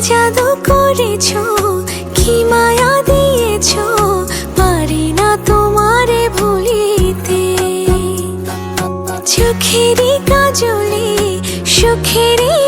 জাদু করেছ কি মায়া দিয়েছ পারি না তোমারে ভুলিতে। চোখেরই কাজলে সুখেরই